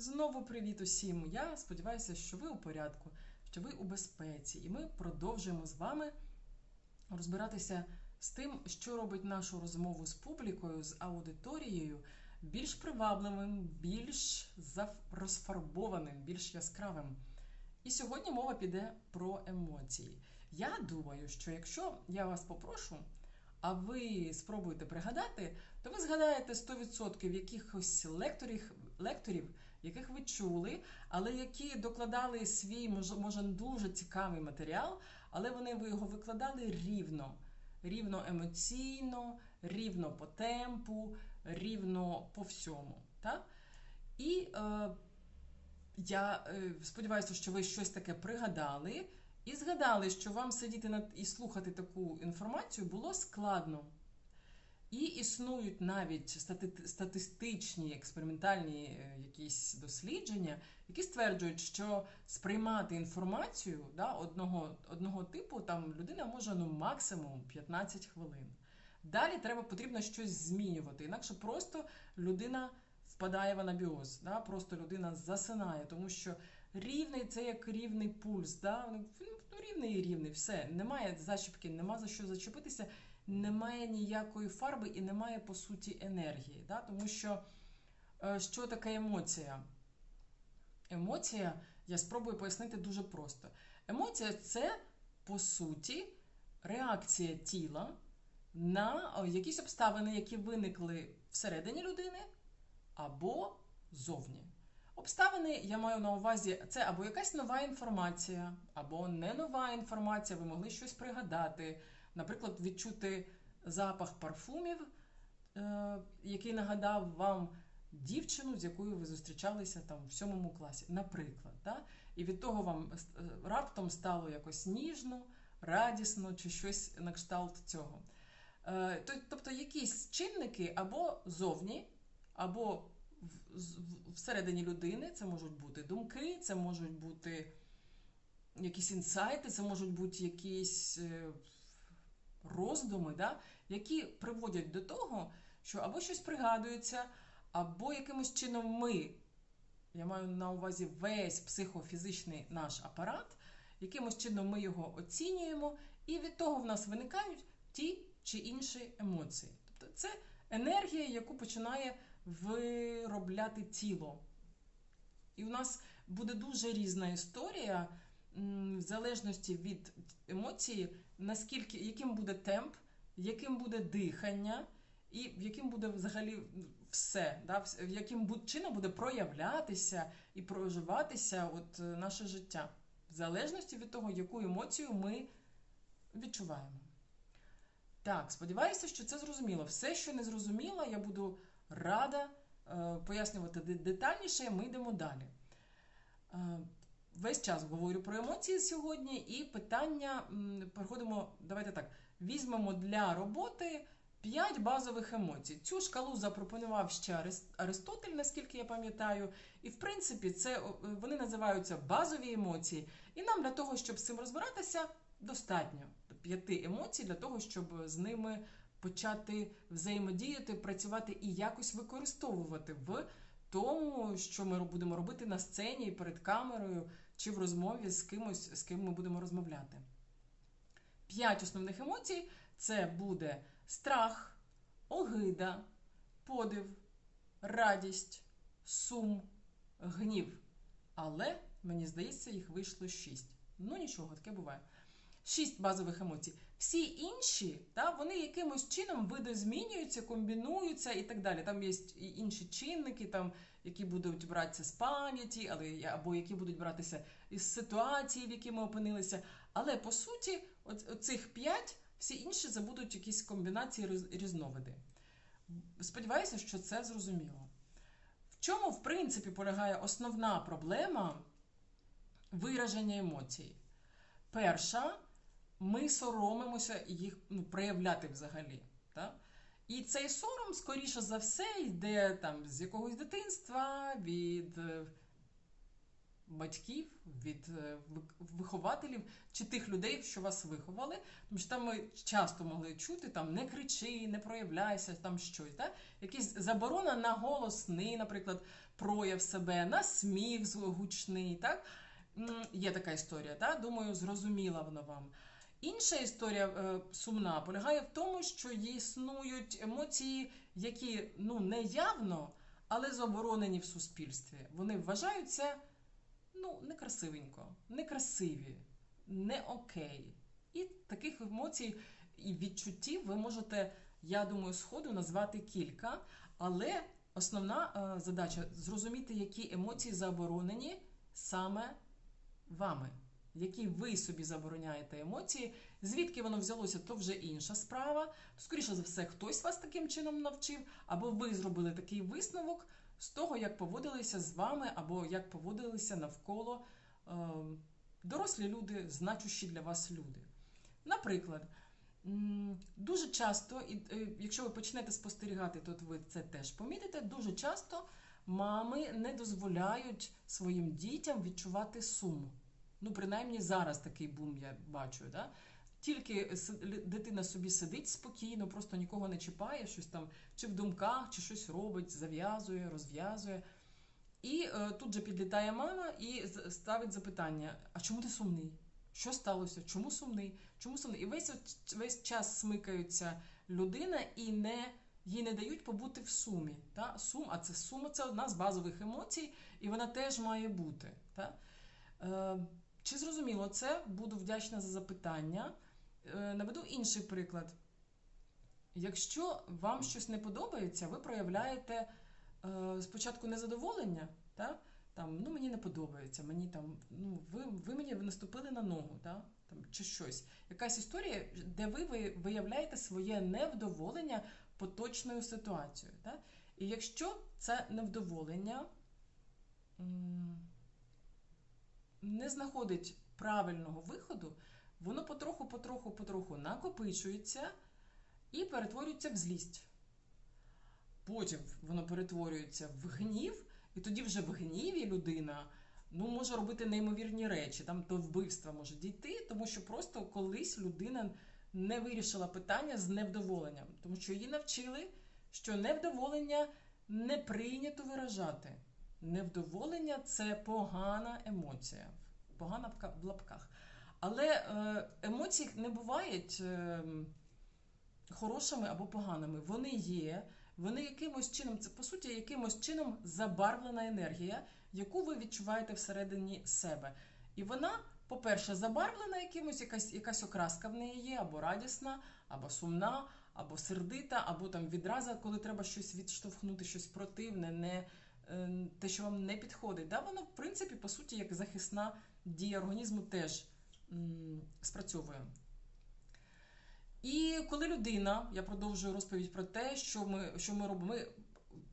Знову привіт усім! Я сподіваюся, що ви у порядку, що ви у безпеці, і ми продовжуємо з вами розбиратися з тим, що робить нашу розмову з публікою, з аудиторією більш привабливим, більш розфарбованим, більш яскравим. І сьогодні мова піде про емоції. Я думаю, що якщо я вас попрошу, а ви спробуєте пригадати, то ви згадаєте 100% якихось лекторів, лекторів, яких ви чули, але які докладали свій, може, дуже цікавий матеріал, але вони його викладали рівно. Рівно емоційно, рівно по темпу, рівно по всьому. Так? І е, я е, сподіваюся, що ви щось таке пригадали. І згадали, що вам сидіти над і слухати таку інформацію було складно. І існують навіть стати, статистичні експериментальні е, якісь дослідження, які стверджують, що сприймати інформацію да, одного одного типу там людина може ну, максимум 15 хвилин. Далі треба потрібно щось змінювати, інакше просто людина впадає в анабіоз, да, просто людина засинає, тому що рівний це як рівний пульс. Да? Ну, ну, Рівний і рівний, все. Немає зачіпки, нема за що зачепитися, немає ніякої фарби і немає, по суті, енергії. Да? Тому що е, що таке емоція? Емоція, я спробую пояснити дуже просто. Емоція це, по суті, реакція тіла на якісь обставини, які виникли всередині людини або зовні. Обставини я маю на увазі, це або якась нова інформація, або не нова інформація, ви могли щось пригадати, наприклад, відчути запах парфумів, е, який нагадав вам дівчину, з якою ви зустрічалися там в сьомому класі, наприклад. Да? І від того вам е, раптом стало якось ніжно, радісно чи щось на кшталт цього. Е, тобто якісь чинники або зовні, або всередині людини це можуть бути думки, це можуть бути якісь інсайти, це можуть бути якісь роздуми, да, які приводять до того, що або щось пригадується, або якимось чином ми, я маю на увазі весь психофізичний наш апарат, якимось чином ми його оцінюємо, і від того в нас виникають ті чи інші емоції. Тобто це енергія, яку починає виробляти тіло. І у нас буде дуже різна історія, в залежності від емоції, наскільки, яким буде темп, яким буде дихання, і яким буде взагалі все, да, яким чином буде проявлятися і проживатися от наше життя, в залежності від того, яку емоцію ми відчуваємо. Так, сподіваюся, що це зрозуміло. Все, що не зрозуміло, я буду рада е, пояснювати детальніше, ми йдемо далі. Е, весь час говорю про емоції сьогодні, і питання переходимо, давайте так, візьмемо для роботи 5 базових емоцій. Цю шкалу запропонував ще Аристотель, наскільки я пам'ятаю. І, в принципі, це вони називаються базові емоції. І нам для того, щоб з цим розбиратися, достатньо п'яти емоцій для того, щоб з ними почати взаємодіяти, працювати і якось використовувати в тому, що ми будемо робити на сцені перед камерою чи в розмові з кимось, з ким ми будемо розмовляти. П'ять основних емоцій це буде страх, огида, подив, радість, сум, гнів. Але, мені здається, їх вийшло шість. Ну нічого, таке буває шість базових емоцій. Всі інші, та, вони якимось чином видозмінюються, комбінуються і так далі. Там є інші чинники, там, які будуть братися з пам'яті, але або які будуть братися із ситуації, в якій ми опинилися. Але по суті, оцих п'ять, всі інші забудуть якісь комбінації різновиди. Сподіваюся, що це зрозуміло. В чому, в принципі, полягає основна проблема вираження емоцій? Перша ми соромимося їх ну, проявляти взагалі. Так? І цей сором, скоріше за все, йде там з якогось дитинства, від е, батьків, від е, вихователів чи тих людей, що вас виховали. Тому що там ми часто могли чути там не кричи, не проявляйся, там щось. Да? Якісь заборона на голосний, наприклад, прояв себе, на сміх гучний. Так? Є така історія, так? думаю, зрозуміла вона вам. Інша історія е, сумна полягає в тому, що існують емоції, які ну не явно, але заборонені в суспільстві. Вони вважаються ну некрасивенько, некрасиві, не окей. І таких емоцій і відчуттів ви можете, я думаю, сходу назвати кілька, але основна е, задача зрозуміти, які емоції заборонені саме вами. Які ви собі забороняєте емоції, звідки воно взялося, то вже інша справа. Скоріше за все, хтось вас таким чином навчив, або ви зробили такий висновок з того, як поводилися з вами, або як поводилися навколо е, дорослі люди, значущі для вас люди. Наприклад, дуже часто, і е, якщо ви почнете спостерігати, то ви це теж помітите, дуже часто мами не дозволяють своїм дітям відчувати сум. Ну, принаймні зараз такий бум я бачу. Да? Тільки дитина собі сидить спокійно, просто нікого не чіпає, щось там чи в думках, чи щось робить, зав'язує, розв'язує. І е, тут же підлітає мама і ставить запитання: а чому ти сумний? Що сталося? Чому сумний? Чому сумний? І весь весь час смикаються людина і не. Їй не дають побути в сумі. Та? Сум, а це сума це одна з базових емоцій, і вона теж має бути. Та? Е, чи зрозуміло це? Буду вдячна за запитання. Е, наведу інший приклад. Якщо вам щось не подобається, ви проявляєте е, спочатку незадоволення, та? там, ну мені не подобається, мені там, ну, ви, ви мені наступили на ногу, та? там, чи щось. Якась історія, де ви ви- виявляєте своє невдоволення поточною ситуацією. Та? І якщо це невдоволення не знаходить правильного виходу, воно потроху, потроху, потроху накопичується і перетворюється в злість. Потім воно перетворюється в гнів, і тоді вже в гніві людина ну, може робити неймовірні речі, там до вбивства може дійти, тому що просто колись людина не вирішила питання з невдоволенням, тому що її навчили, що невдоволення не прийнято виражати. Невдоволення це погана емоція, погана в ка- в лапках. Але е, емоції не бувають е, хорошими або поганими. Вони є, вони якимось чином, це по суті, якимось чином забарвлена енергія, яку ви відчуваєте всередині себе. І вона, по-перше, забарвлена якимось, якась, якась окраска в неї є, або радісна, або сумна, або сердита, або там відразу, коли треба щось відштовхнути, щось противне, не, те, що вам не підходить. Да? Воно, в принципі, по суті, як захисна дія організму теж спрацьовує. І коли людина, я продовжую розповідь про те, що ми, що ми робимо, ми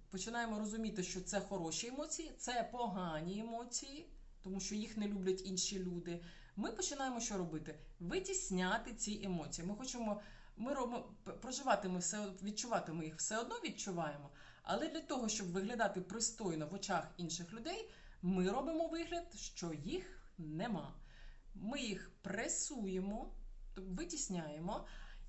починаємо розуміти, що це хороші емоції, це погані емоції, тому що їх не люблять інші люди. Ми починаємо що робити? Витісняти ці емоції. Ми хочемо, ми робимо, проживати ми все, відчувати ми їх все одно відчуваємо. Але для того, щоб виглядати пристойно в очах інших людей, ми робимо вигляд, що їх нема. Ми їх пресуємо, витісняємо.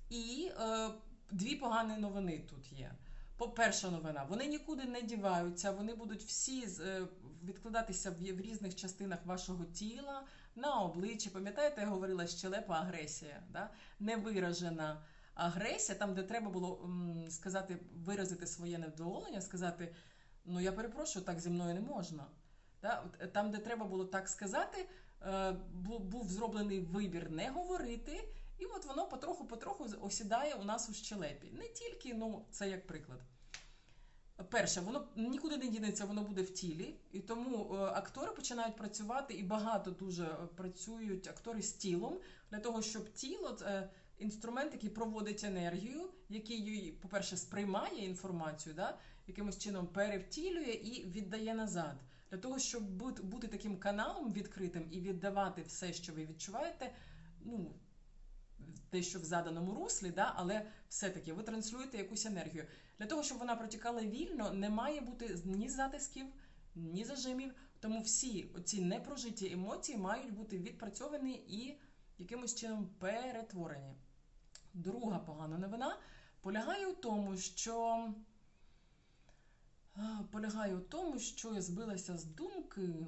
І е, дві погані новини тут є. По-перша новина, вони нікуди не діваються, вони будуть всі е, відкладатися в різних частинах вашого тіла, на обличчі. Пам'ятаєте, я говорила щелепа агресія, да? невиражена агресія, там, де треба було сказати, виразити своє невдоволення, сказати: ну я перепрошую, так зі мною не можна. Да? Е, Там, де треба було так сказати, е, був зроблений вибір не говорити. І от воно потроху-потроху осідає у нас у щелепі. Не тільки, ну це як приклад. Перше, воно нікуди не дінеться, воно буде в тілі, і тому е, актори починають працювати, і багато дуже працюють актори з тілом для того, щоб тіло інструмент, який проводить енергію, який, її, по-перше, сприймає інформацію, да, якимось чином перевтілює і віддає назад. Для того, щоб бути, таким каналом відкритим і віддавати все, що ви відчуваєте, ну, те, що в заданому руслі, да, але все-таки ви транслюєте якусь енергію. Для того, щоб вона протікала вільно, не має бути ні затисків, ні зажимів. Тому всі ці непрожиті емоції мають бути відпрацьовані і якимось чином перетворені. Друга погана новина полягає у тому, що полягає у тому, що я збилася з думки.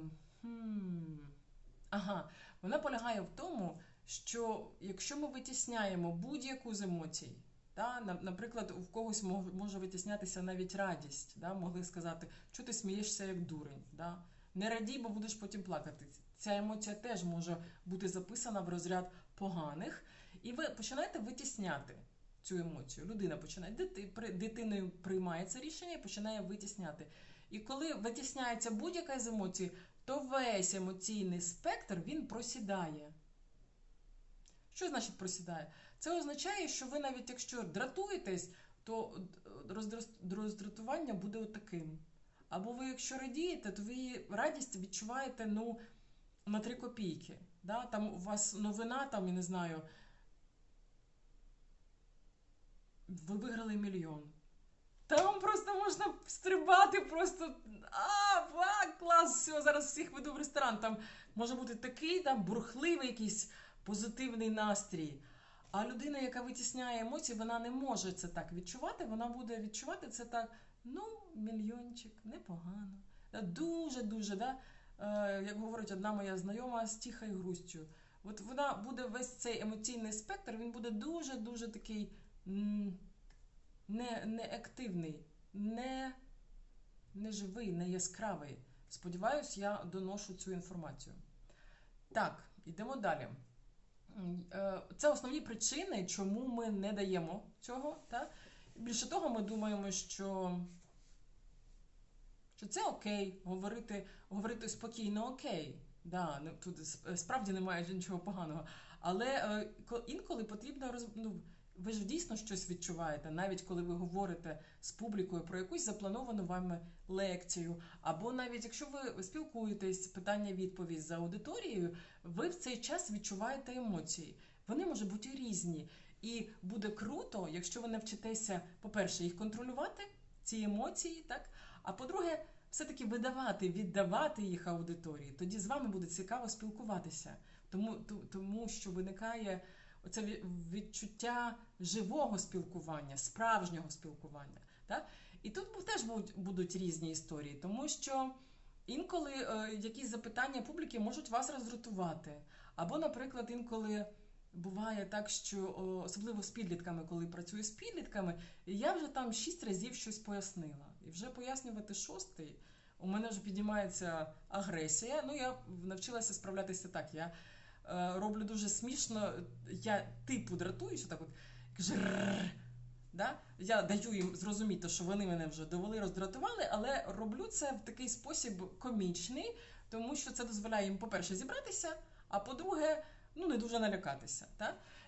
Ага, вона полягає в тому, що якщо ми витісняємо будь-яку з емоцій, та, наприклад, у когось може витіснятися навіть радість, да, могли сказати, що ти смієшся як дурень. Да? Не радій, бо будеш потім плакати. Ця емоція теж може бути записана в розряд поганих, і ви починаєте витісняти цю емоцію. Людина починає дитиною приймає це рішення і починає витісняти. І коли витісняється будь-яка з емоцій, то весь емоційний спектр він просідає. Що значить просідає? Це означає, що ви навіть якщо дратуєтесь, то роздратування буде отаким. Або ви, якщо радієте, то ви радість відчуваєте ну, на 3 копійки. Да? Там у вас новина, там, я не знаю, ви виграли мільйон. Там просто можна стрибати, просто а, ва, клас, все, зараз всіх веду в ресторан. Там може бути такий там бурхливий якийсь позитивний настрій. А людина, яка витісняє емоції, вона не може це так відчувати. Вона буде відчувати це так, ну, мільйончик, непогано. Дуже-дуже, да? е, як говорить одна моя знайома з тихою грустю. От вона буде весь цей емоційний спектр, він буде дуже-дуже такий не, не активний, не, не живий, не яскравий. Сподіваюсь, я доношу цю інформацію. Так, йдемо далі. Е, Це основні причини, чому ми не даємо цього. Та? Більше того, ми думаємо, що, що це окей, говорити, говорити спокійно окей. Да, тут справді немає нічого поганого. Але е, інколи потрібно роз... ну, ви ж дійсно щось відчуваєте, навіть коли ви говорите з публікою про якусь заплановану вами лекцію, або навіть якщо ви спілкуєтесь питання-відповідь за аудиторією, ви в цей час відчуваєте емоції. Вони можуть бути різні. І буде круто, якщо ви навчитеся, по-перше, їх контролювати, ці емоції, так? А по-друге, все-таки видавати, віддавати їх аудиторії. Тоді з вами буде цікаво спілкуватися. Тому, тому що виникає оце відчуття живого спілкування, справжнього спілкування. Так? І тут теж будуть, різні історії, тому що інколи е, якісь запитання публіки можуть вас роздратувати. Або, наприклад, інколи буває так, що особливо з підлітками, коли працюю з підлітками, я вже там шість разів щось пояснила. І вже пояснювати шостий. У мене вже піднімається агресія. Ну, я навчилася справлятися так. Я роблю дуже смішно. Я типу дратуюся, так от кажу. Да? Я даю їм зрозуміти, що вони мене вже довели, роздратували, але роблю це в такий спосіб комічний, тому що це дозволяє їм, по-перше, зібратися, а по-друге, ну не дуже налякатися.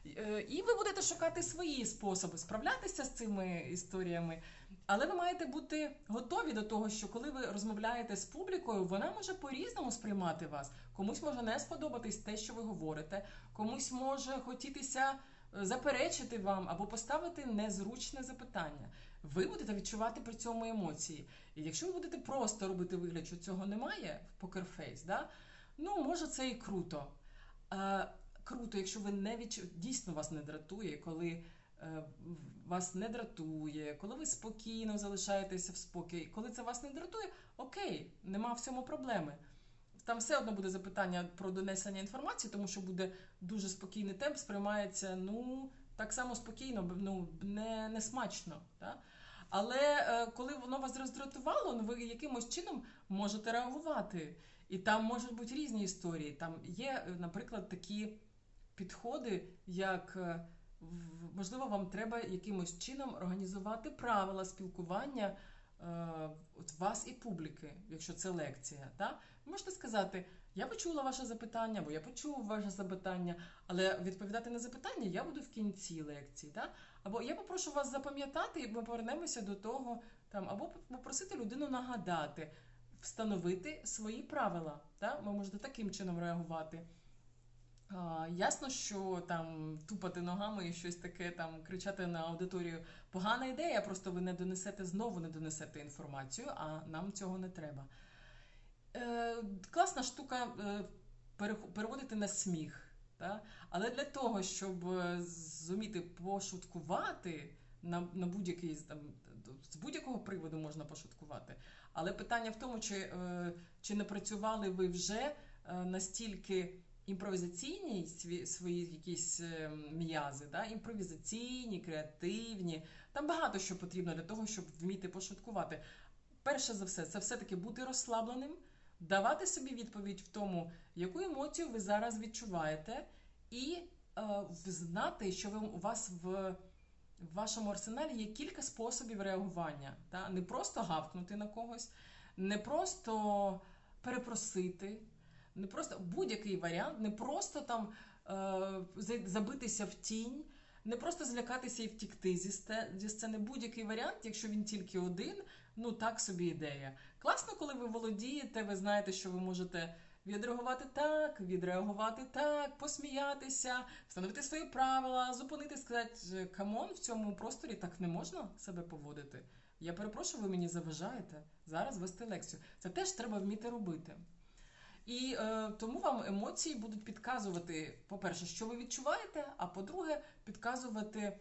Е, І ви будете шукати свої способи справлятися з цими історіями. Але ви маєте бути готові до того, що коли ви розмовляєте з публікою, вона може по-різному сприймати вас. Комусь може не сподобатись те, що ви говорите, комусь може хотітися е, заперечити вам або поставити незручне запитання. Ви будете відчувати при цьому емоції. І якщо ви будете просто робити вигляд, що цього немає в покерфейс, да? ну може це і круто. Е, круто, якщо ви не відчу... дійсно вас не дратує, коли вас не дратує, коли ви спокійно залишаєтеся в спокій. Коли це вас не дратує, окей, нема в цьому проблеми. Там все одно буде запитання про донесення інформації, тому що буде дуже спокійний темп, сприймається ну так само спокійно, ну не, не смачно. Да? Але е, коли воно вас роздратувало, ну ви якимось чином можете реагувати. І там можуть бути різні історії. Там є, е, наприклад, такі підходи, як е, можливо, вам треба якимось чином організувати правила спілкування е, от вас і публіки, якщо це лекція. Да? Ви можете сказати, я почула ваше запитання, або я почув ваше запитання, але відповідати на запитання я буду в кінці лекції. Да? Або я попрошу вас запам'ятати, і ми повернемося до того, там, або попросити людину нагадати, встановити свої правила. Да? Ви можете таким чином реагувати. Ясно, що там тупати ногами і щось таке, там кричати на аудиторію погана ідея, просто ви не донесете знову не донесете інформацію, а нам цього не треба. класна штука е, переводити на сміх. Та? Але для того, щоб е, зуміти пошуткувати на, на будь-який там, з будь-якого приводу можна пошуткувати. Але питання в тому, чи, е, чи не працювали ви вже е, настільки імпровізаційні свої, якісь е, м'язи, да? імпровізаційні, креативні. Там багато що потрібно для того, щоб вміти пошуткувати. Перше за все, це все-таки бути розслабленим, давати собі відповідь в тому, яку емоцію ви зараз відчуваєте, і е, знати, що ви, у вас в, в вашому арсеналі є кілька способів реагування. Та? Не просто гавкнути на когось, не просто перепросити, не просто будь-який варіант, не просто там е, забитися в тінь, не просто злякатися і втікти зі сцени. Будь-який варіант, якщо він тільки один, ну так собі ідея. Класно, коли ви володієте, ви знаєте, що ви можете відреагувати так, відреагувати так, посміятися, встановити свої правила, зупинити, сказати камон, в цьому просторі так не можна себе поводити. Я перепрошую, ви мені заважаєте зараз вести лекцію. Це теж треба вміти робити. І е, тому вам емоції будуть підказувати, по-перше, що ви відчуваєте, а по-друге, підказувати,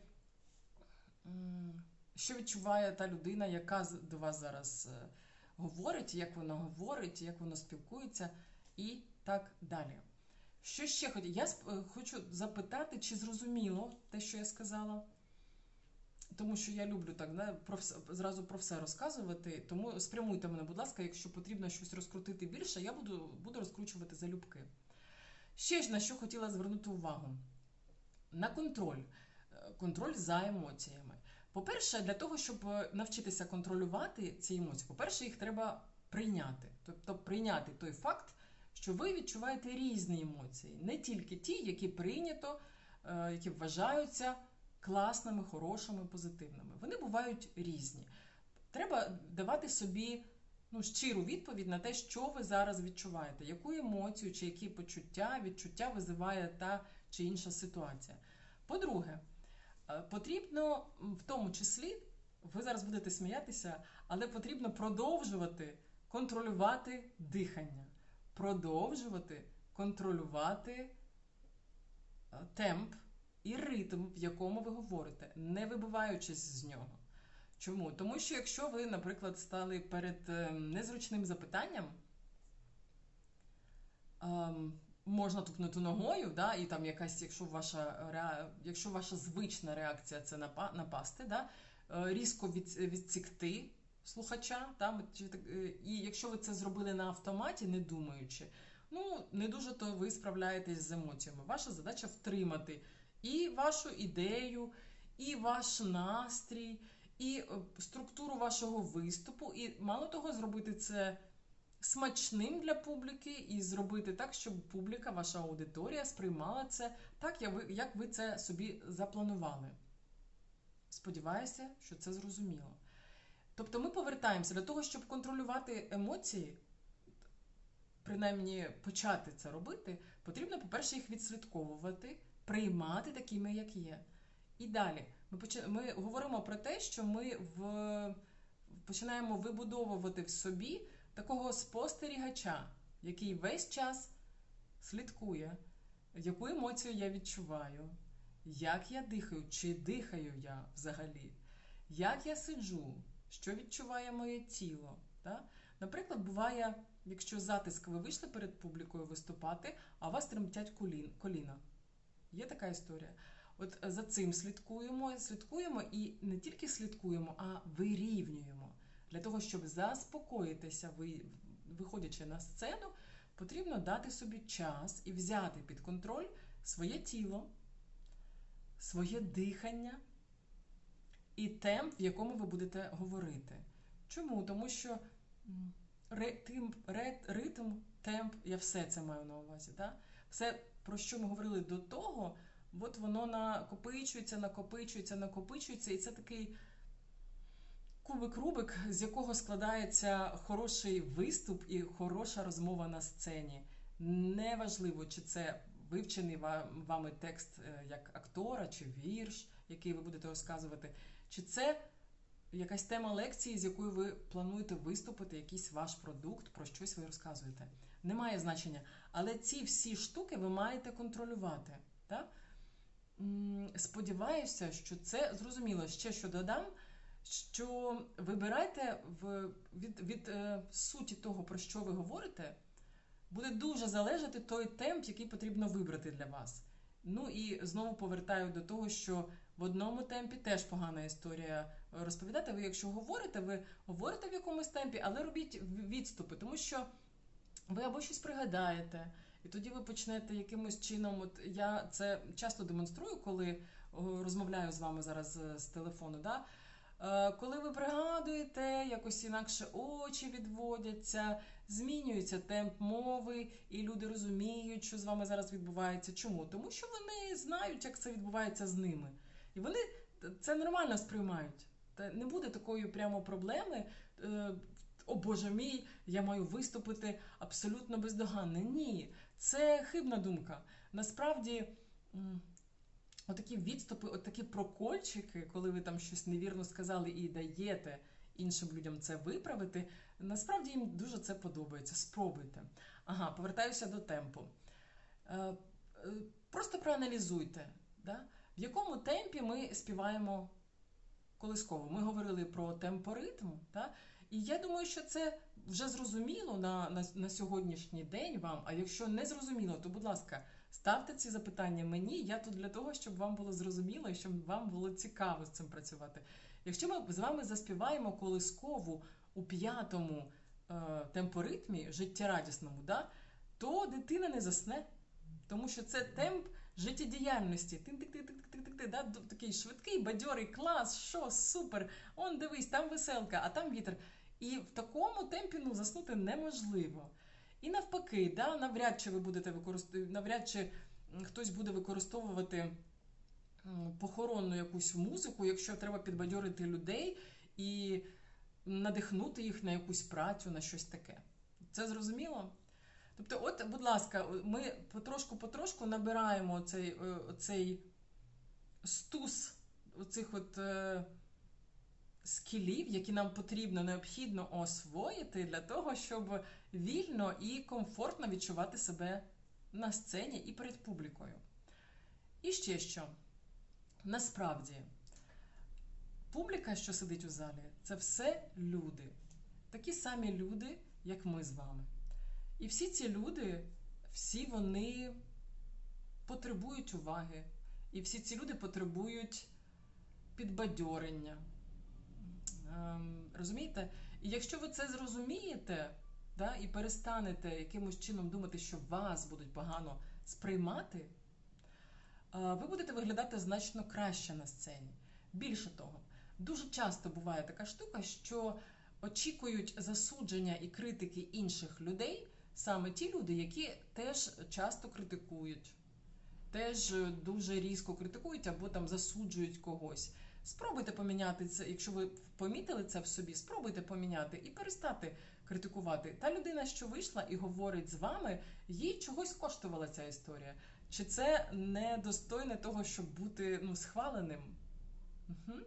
що відчуває та людина, яка до вас зараз е, говорить, як вона говорить, як вона спілкується, і так далі. Що ще хочу? Я е, хочу запитати, чи зрозуміло те, що я сказала. Тому що я люблю так да, про все, зразу про все розказувати. Тому спрямуйте мене, будь ласка, якщо потрібно щось розкрутити більше, я буду, буду розкручувати залюбки. Ще ж на що хотіла звернути увагу: на контроль. Контроль за емоціями. По-перше, для того, щоб е, навчитися контролювати ці емоції, по-перше, їх треба прийняти. Тобто прийняти той факт, що ви відчуваєте різні емоції, не тільки ті, які прийнято, е, які вважаються класними, хорошими, позитивними. Вони бувають різні. Треба давати собі ну, щиру відповідь на те, що ви зараз відчуваєте, яку емоцію чи які почуття, відчуття визиває та чи інша ситуація. По-друге, е, потрібно в тому числі, ви зараз будете сміятися, але потрібно продовжувати контролювати дихання, продовжувати контролювати е, темп і ритм, в якому ви говорите, не вибиваючись з нього. Чому? Тому що якщо ви, наприклад, стали перед е, незручним запитанням, ем, можна тупнути ногою, да, і там якась, якщо ваша, якщо ваша звична реакція це напасти, да, е, різко відсікти слухача, так- е, і якщо ви це зробили на автоматі, не думаючи, ну не дуже то ви справляєтесь з емоціями. Ваша задача втримати і вашу ідею, і ваш настрій, і е, структуру вашого виступу, і мало того, зробити це смачним для публіки, і зробити так, щоб публіка, ваша аудиторія сприймала це так, як ви, це собі запланували. Сподіваюся, що це зрозуміло. Тобто ми повертаємося для того, щоб контролювати емоції, принаймні почати це робити, потрібно, по-перше, їх відслідковувати, приймати такими, як є. І далі ми, почи- ми говоримо про те, що ми в... починаємо вибудовувати в собі такого спостерігача, який весь час слідкує, яку емоцію я відчуваю, як я дихаю, чи дихаю я взагалі, як я сиджу, що відчуває моє тіло. Да? Наприклад, буває, якщо затиск ви вийшли перед публікою виступати, а у вас тремтять коліна. Є така історія. От за цим слідкуємо, слідкуємо і не тільки слідкуємо, а вирівнюємо. Для того, щоб заспокоїтися, виходячи на сцену, потрібно дати собі час і взяти під контроль своє тіло, своє дихання і темп, в якому ви будете говорити. Чому? Тому що ритм, ритм, темп, я все це маю на увазі. Так? Все, про що ми говорили до того, от воно накопичується, накопичується, накопичується, і це такий кубик-рубик, з якого складається хороший виступ і хороша розмова на сцені. Неважливо, чи це вивчений вами текст е, як актора, чи вірш, який ви будете розказувати, чи це якась тема лекції, з якою ви плануєте виступити, якийсь ваш продукт, про щось ви розказуєте. Немає значення. Але ці всі штуки ви маєте контролювати. Так? Сподіваюся, що це зрозуміло. Ще що додам, що вибирайте в, від, від е, суті того, про що ви говорите, буде дуже залежати той темп, який потрібно вибрати для вас. Ну і знову повертаю до того, що в одному темпі теж погана історія розповідати. Ви, якщо говорите, ви говорите в якомусь темпі, але робіть відступи, тому що ви або щось пригадаєте, і тоді ви почнете якимось чином. От я це часто демонструю, коли розмовляю з вами зараз е, з телефону. Да? Е, Коли ви пригадуєте, якось інакше очі відводяться, змінюється темп мови, і люди розуміють, що з вами зараз відбувається. Чому? Тому що вони знають, як це відбувається з ними. І вони це нормально сприймають. Не буде такої прямо проблеми. е, О Боже мій, я маю виступити абсолютно бездоганно. Ні, це хибна думка. Насправді, отакі відступи, отакі прокольчики, коли ви там щось невірно сказали і даєте іншим людям це виправити, насправді їм дуже це подобається. Спробуйте. Ага, повертаюся до темпу. Е, е, Просто проаналізуйте, да? в якому темпі ми співаємо колисково. Ми говорили про темпоритм, да? і я думаю, що це вже зрозуміло на, на, на сьогоднішній день вам. А якщо не зрозуміло, то будь ласка, ставте ці запитання мені. Я тут для того, щоб вам було зрозуміло і щоб вам було цікаво з цим працювати. Якщо ми з вами заспіваємо колискову у п'ятому е, темпоритмі, життєрадісному, да, то дитина не засне, тому що це темп життєдіяльності. Тик-тик-тик-тик-тик-тик, да, такий швидкий, бадьорий клас, що супер. Он дивись, там веселка, а там вітер. І в такому темпі ну, заснути неможливо. І навпаки, да, навряд чи ви будете використовувати, навряд чи хтось буде використовувати похоронну якусь музику, якщо треба підбадьорити людей і надихнути їх на якусь працю, на щось таке. Це зрозуміло? Тобто, от, будь ласка, ми потрошку-потрошку набираємо цей, цей стус оцих от е, скілів, які нам потрібно необхідно освоїти для того, щоб вільно і комфортно відчувати себе на сцені і перед публікою. І ще що. Насправді, публіка, що сидить у залі, це все люди. Такі самі люди, як ми з вами. І всі ці люди, всі вони потребують уваги. І всі ці люди потребують підбадьорення. Ем, розумієте? І якщо ви це зрозумієте, да, і перестанете якимось чином думати, що вас будуть погано сприймати, ви будете виглядати значно краще на сцені. Більше того, дуже часто буває така штука, що очікують засудження і критики інших людей саме ті люди, які теж часто критикують, теж дуже різко критикують або там засуджують когось. Спробуйте поміняти це, якщо ви помітили це в собі, спробуйте поміняти і перестати критикувати. Та людина, що вийшла і говорить з вами, їй чогось коштувала ця історія. Чи це не достойне того, щоб бути ну, схваленим? Угу.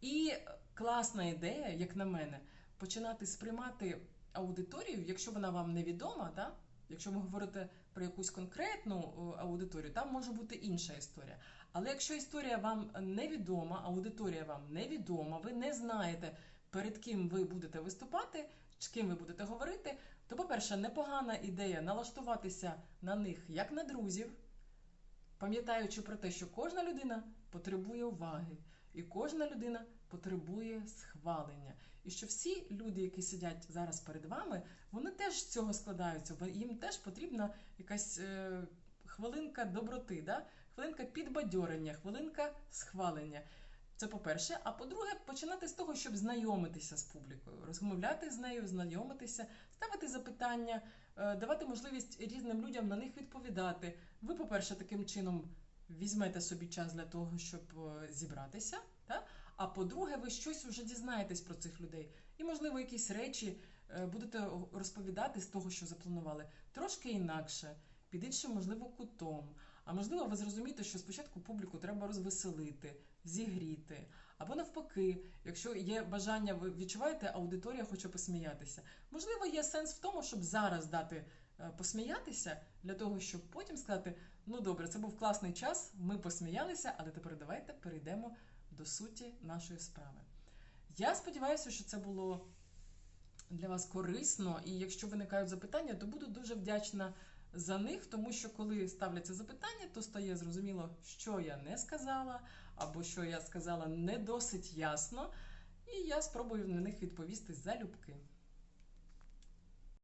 І класна ідея, як на мене, починати сприймати аудиторію, якщо вона вам невідома, да? якщо ви говорите про якусь конкретну аудиторію, там може бути інша історія. Але якщо історія вам невідома, аудиторія вам невідома, ви не знаєте, перед ким ви будете виступати, з ким ви будете говорити, то, по-перше, непогана ідея налаштуватися на них як на друзів, пам'ятаючи про те, що кожна людина потребує уваги, і кожна людина потребує схвалення. І що всі люди, які сидять зараз перед вами, вони теж з цього складаються, бо їм теж потрібна якась е, хвилинка доброти, да? хвилинка підбадьорення, хвилинка схвалення. Це по-перше. А по-друге, починати з того, щоб знайомитися з публікою, розмовляти з нею, знайомитися, ставити запитання, е, давати можливість різним людям на них відповідати. Ви, по-перше, таким чином візьмете собі час для того, щоб е, зібратися. Так? А по-друге, ви щось вже дізнаєтесь про цих людей. І, можливо, якісь речі е, будете розповідати з того, що запланували, трошки інакше, під іншим, можливо, кутом. А можливо, ви зрозумієте, що спочатку публіку треба розвеселити, зігріти, Або навпаки, якщо є бажання, ви відчуваєте, аудиторія хоче посміятися. Можливо, є сенс в тому, щоб зараз дати е, посміятися для того, щоб потім сказати: ну добре, це був класний час, ми посміялися, але тепер давайте перейдемо до суті нашої справи. Я сподіваюся, що це було для вас корисно, і якщо виникають запитання, то буду дуже вдячна за них, тому що коли ставляться запитання, то стає зрозуміло, що я не сказала, або що я сказала не досить ясно, і я спробую на них відповісти залюбки.